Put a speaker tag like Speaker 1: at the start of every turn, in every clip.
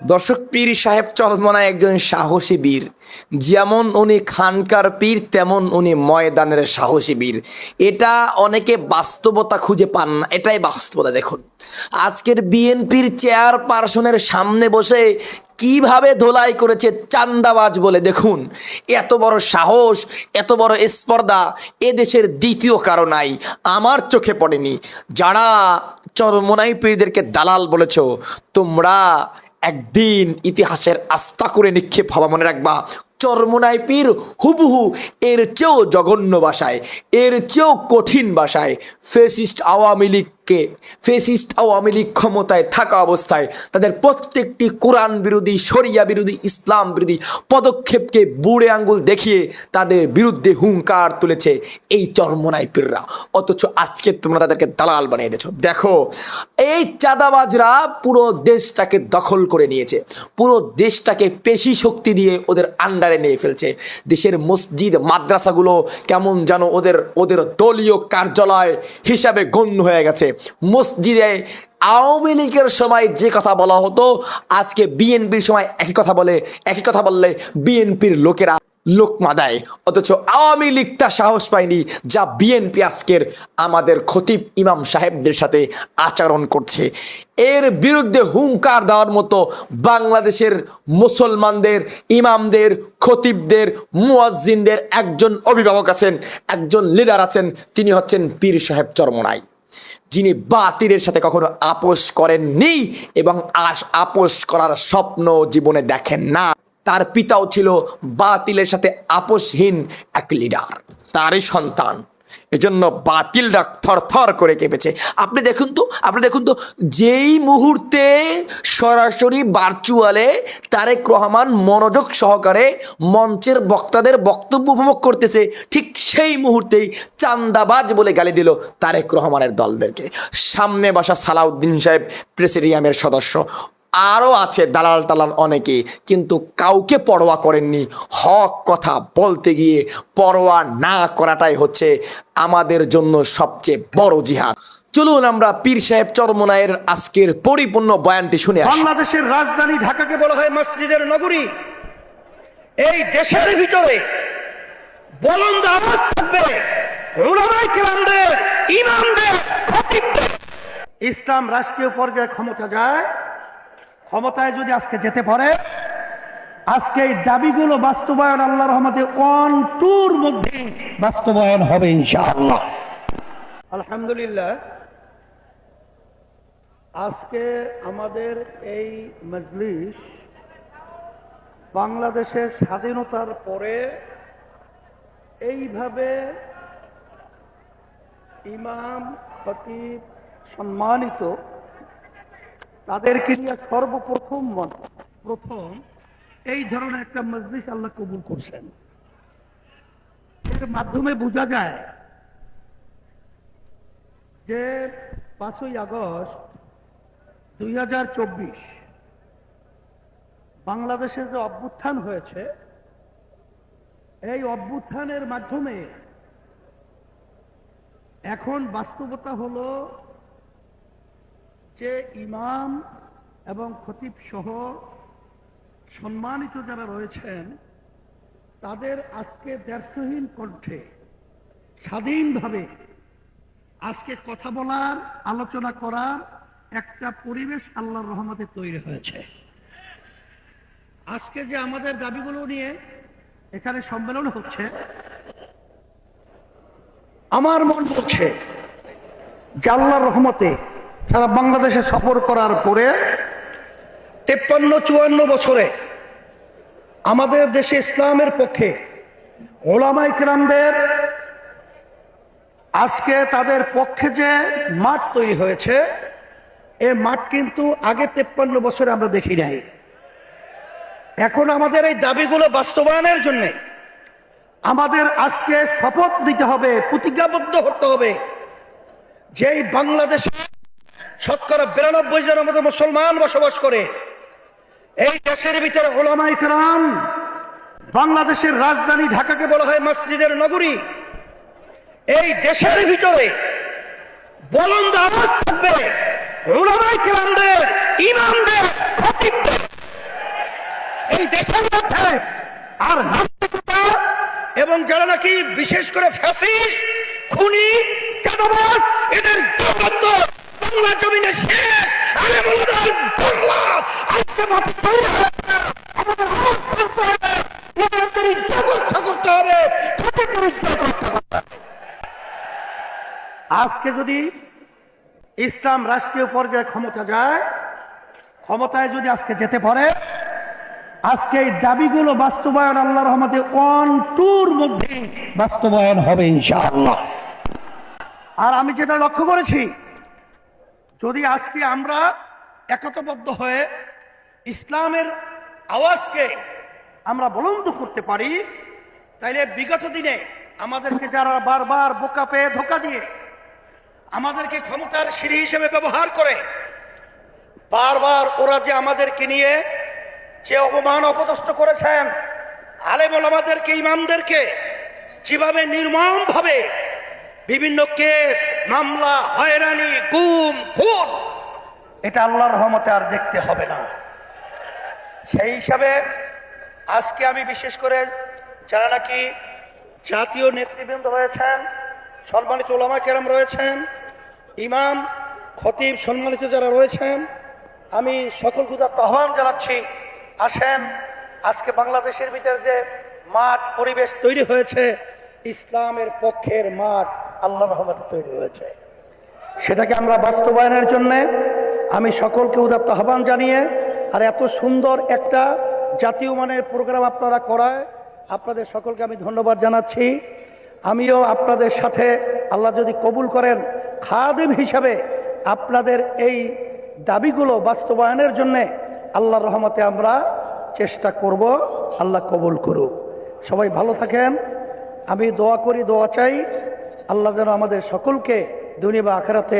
Speaker 1: দর্শক, পীর সাহেব চরমনায় একজন সাহসী বীর। যেমন উনি খানকার পীর, তেমন উনি ময়দানের সাহসী বীর। এটা অনেকে বাস্তবতা খুঁজে পান না, এটাই বাস্তবতা, দেখুন। আজকের বিএনপির চেয়ারপারসনের সামনে বসে কীভাবে ধোলাই করেছে চান্দাবাজ বলে দেখুন। এত বড় সাহস, এত বড় স্পর্ধা এদেশের দ্বিতীয় কারও নাই, আমার চোখে পড়েনি। যারা চরমনাই পীরদেরকে দালাল বলেছ, তোমরা একদিন ইতিহাসের আস্থা করে নিক্ষেপ হওয়া মনে রাখবা। চরমনাই পীর হুবহু এর চেয়েও জঘন্য ভাষায়, এর চেয়েও কঠিন ভাষায় ফেসিস্ট আওয়ামী লীগকে ফেসিস্ট আওয়ামী লীগ ক্ষমতায় থাকা অবস্থায় তাদের প্রত্যেকটি কোরআন বিরোধী, শরিয়া বিরোধী, ইসলাম বিরোধী পদক্ষেপকে বুড়ে আঙ্গুল দেখিয়ে তাদের বিরুদ্ধে হুঙ্কার তুলেছে এই চরমনাই পীররা অথচ আজকে তোমরা তাদেরকে দালাল বানিয়ে দিয়েছ। দেখো, এই চাঁদাবাজরা পুরো দেশটাকে দখল করে নিয়েছে। পুরো দেশটাকে পেশি শক্তি দিয়ে ওদের আন্ডারে নিয়ে ফেলছে। দেশের মসজিদ, মাদ্রাসাগুলো কেমন যেন ওদের ওদের দলীয় কার্যালয় হিসাবে গণ্য হয়ে গেছে। মসজিদে আওয়ামী লীগের সময় যে কথা বলা হতো, আজকে বিএনপির সময় একই কথা বলে, একই কথা বললে বিএনপির লোকেরা লোকমা দেয় অথচ আওয়ামী লীগ তা সাহস পায়নি যা বিএনপি আজকের আমাদের খতিব ইমাম সাহেবদের সাথে আচরণ করছে। এর বিরুদ্ধে হুঙ্কার দেওয়ার মতো বাংলাদেশের মুসলমানদের, ইমামদের, খতিবদের, মুয়াজ্জিনদের একজন অভিভাবক আছেন, একজন লিডার আছেন, তিনি হচ্ছেন পীর সাহেব চরমনাই। যিনি বাতিলের সাথে কখনো আপোষ করেননি এবং আস আপোষ করার স্বপ্ন জীবনে দেখেন না, তার পিতাও ছিল বাতিলের সাথে আপোষহীন এক লিডার তারই সন্তান। এজন্য বাতিলরা থর করে কেঁপেছে। আপনি দেখুন তো, আপনি দেখুন তো, যেই মুহূর্তে সরাসরি ভার্চুয়ালে তারেক রহমান মনোযোগ সহকারে মঞ্চের বক্তাদের বক্তব্য উপভোগ করতেছে, ঠিক সেই মুহূর্তেই চান্দাবাজ বলে গালি দিল তারেক রহমানের দলদেরকে। সামনে বসা সালাউদ্দিন সাহেব প্রেসিডিয়ামের সদস্য। আরও আছে দালাল টালাল অনেকে কিন্তু কাউকে পরোয়া করেননি। হক কথা বলতে গিয়ে পরোয়া না করাটাই হচ্ছে আমাদের জন্য সবচেয়ে বড় জিহাদ। চলুন আমরা পীর সাহেব চরমনায়ের আজকের পরিপূর্ণ বয়ানটি শুনে
Speaker 2: বাংলাদেশের রাজধানী ঢাকাকে বলা হয় মসজিদের নগরী। এই দেশের ভিতরে ইমামদের। ইসলাম রাষ্ট্রীয় পর্যায়ে ক্ষমতা যায় ক্ষমতায় যদি আজকে যেতে পারে, আজকে এই দাবিগুলো বাস্তবায়ন আল্লাহ রহমতে ওয়ান টুর মধ্যে বাস্তবায়ন হবে ইনশাআল্লাহ। আলহামদুলিল্লাহ, আজকে আমাদের এই মজলিস বাংলাদেশের স্বাধীনতার পরে এইভাবে ইমাম খতিব সম্মানিত তাদেরকে নিয়ে সর্বপ্রথম প্রথম, এই ধরনের একটা মজলিস আল্লাহ কবুল করছেন। এর মাধ্যমে বোঝা যায় যে পাঁচই আগস্ট দুই বাংলাদেশের যে অভ্যুত্থান হয়েছে, এই অভ্যুত্থানের মাধ্যমে এখন বাস্তবতা হলো যে ইমাম এবং খতিব সহ সম্মানিত যারা রয়েছেন, তাদের আজকে ব্যর্থহীন কণ্ঠে, স্বাধীনভাবে আজকে কথা বলার, আলোচনা করার একটা পরিবেশ আল্লাহর রহমতে তৈরি হয়েছে। আজকে যে আমাদের দাবিগুলো নিয়ে এখানে সম্মেলন হচ্ছে, আমার মন বলছে যে আল্লাহর রহমতে সারা বাংলাদেশে সফর করার পরে তেপ্পান্ন, চুয়ান্ন বছরে আমাদের দেশে ইসলামের পক্ষে ওলামাই কিরামদের আজকে তাদের পক্ষে যে মাঠ তৈরি হয়েছে, এ মাঠ কিন্তু আগে তেপ্পান্ন বছরে আমরা দেখি নাই। এখন আমাদের এই দাবিগুলো বাস্তবায়নের জন্য আমাদের আজকে শপথ দিতে হবে, প্রতিজ্ঞাবদ্ধ হতে হবে, যেই বাংলাদেশে শতকরা বিরানব্বই জনের মতো মুসলমান বসবাস করে। এই দেশের ভিতরে ওলামাই কালাম বাংলাদেশের রাজধানী ঢাকাকে বলা হয় মসজিদের নগরী। এই দেশের ভিতরে বলন্দ আওয়াজ থাকবে। ওলামাই কেরামদের, ইমামদের এই দেশের মধ্যে আর এবং যারা নাকি বিশেষ করে ফ্যাসিস্ট, খুনি, চাঁদাবাজ, এদের জমিনে বাংলা আজকে আমাদের ইজ্জত রক্ষা করতে হবে করতে আজকে যদি ইসলাম রাষ্ট্রীয় পর্যায়ে ক্ষমতা যায়, ক্ষমতায় যদি আজকে যেতে পারে, আজকে এই দাবিগুলো বাস্তবায়ন আল্লাহ রহমতে ওয়ান টুর মধ্যে বাস্তবায়ন হবে ইনশাআল্লাহ। আর আমি যেটা লক্ষ্য করেছি যদি আজকে আমরা একতাবদ্ধ হয়ে ইসলামের আওয়াজকে আমরা বলন্দ করতে পারি, তাইলে বিগত দিনে আমাদেরকে যারা বারবার বোকা পেয়ে ধোকা দিয়ে আমাদেরকে ক্ষমতার সিঁড়ি হিসেবে ব্যবহার করে, বারবার ওরা যে আমাদেরকে নিয়ে যে অপমান অপদস্থ করেছেন, আলেমল আমাদেরকে, ইমামদেরকে যেভাবে নির্মম ভাবে বিভিন্ন কেস, মামলা, হয়রানি, গুম, খুন। এটা আল্লাহর রহমতে আর দেখতে হবে না। সেই হিসাবে আজকে আমি বিশেষ করে যারা নাকি জাতীয় নেতৃবৃন্দ রয়েছেন, সম্মানিত ওলামা কেরাম রয়েছেন, ইমাম, খতিব সম্মানিত যারা রয়েছেন, আমি সকল গুদার আহ্বান জানাচ্ছি। আসেন, আজকে বাংলাদেশের ভিতরে যে মাঠ পরিবেশ তৈরি হয়েছে, ইসলামের পক্ষের মাঠ। আল্লাহ রহমতে তৈরি হয়েছে। সেটাকে আমরা বাস্তবায়নের জন্য আমি সকলকে উদাত্ত আহ্বান জানিয়ে, আর এত সুন্দর একটা জাতীয় মানের প্রোগ্রাম আপনারা করায়, আপনাদের সকলকে আমি ধন্যবাদ জানাচ্ছি। আমিও আপনাদের সাথে আল্লাহ যদি কবুল করেন, খাদেম হিসাবে আপনাদের এই দাবিগুলো বাস্তবায়নের জন্য আল্লাহর রহমতে আমরা চেষ্টা করব, আল্লাহ কবুল করুক। সবাই ভালো থাকেন। আমি দোয়া করি, দোয়া চাই। আল্লাহ যেন আমাদের সকলকে দুনিয়া বা আখেরাতে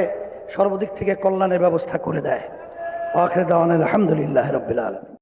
Speaker 2: সর্বদিক থেকে কল্যাণের ব্যবস্থা করে দেয়। আখের দাওয়ান আলহামদুলিল্লাহ রবিল আলম